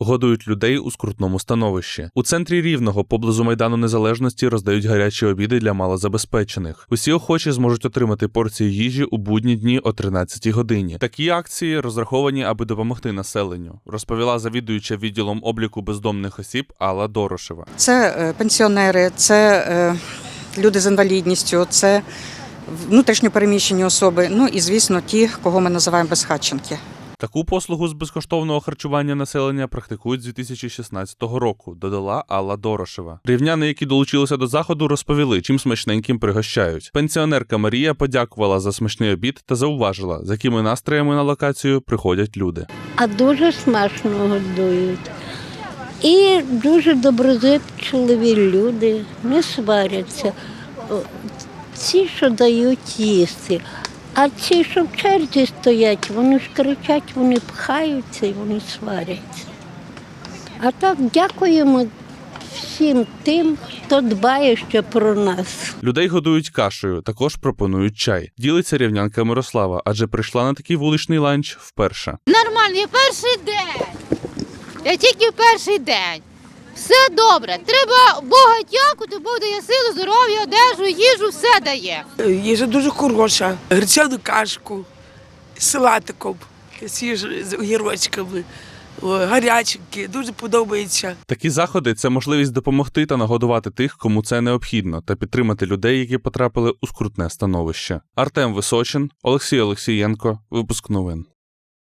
годують людей у скрутному становищі. У центрі рівного поблизу майдану незалежності роздають гарячі обіди для малозабезпечених. Усі охочі зможуть отримати порцію їжі у будні дні о 13 годині. Такі акції розраховані, аби допомогти населенню, розповіла завідуюча відділом обліку бездомних осіб Алла Дорошева. Це е, пенсіонери, це е, люди з інвалідністю, це внутрішньо переміщені особи. Ну і звісно, ті, кого ми називаємо безхатченки. Таку послугу з безкоштовного харчування населення практикують з 2016 року, додала Алла Дорошева. Рівняни, які долучилися до заходу, розповіли, чим смачненьким пригощають. Пенсіонерка Марія подякувала за смачний обід та зауважила, з якими настроями на локацію приходять люди. а дуже смачно годують. І дуже доброзичливі люди, не сваряться. Ці, що дають їсти, а ці, що в черзі стоять, вони ж кричать, вони пхаються і вони сваряться. А так дякуємо всім тим, хто дбає ще про нас. Людей годують кашею, також пропонують чай. Ділиться рівнянка Мирослава, адже прийшла на такий вуличний ланч вперше. Нормально, я перший день. Я тільки перший день. Все добре. Треба Бога дякувати, Бог дає силу, здоров'я, одежу, їжу, все дає. Їжа дуже хороша. Гречану кашку з салатиком, свіж з огірочками, гаряченькі, дуже подобається. Такі заходи це можливість допомогти та нагодувати тих, кому це необхідно, та підтримати людей, які потрапили у скрутне становище. Артем Височин, Олексій Олексієнко, випуск новин.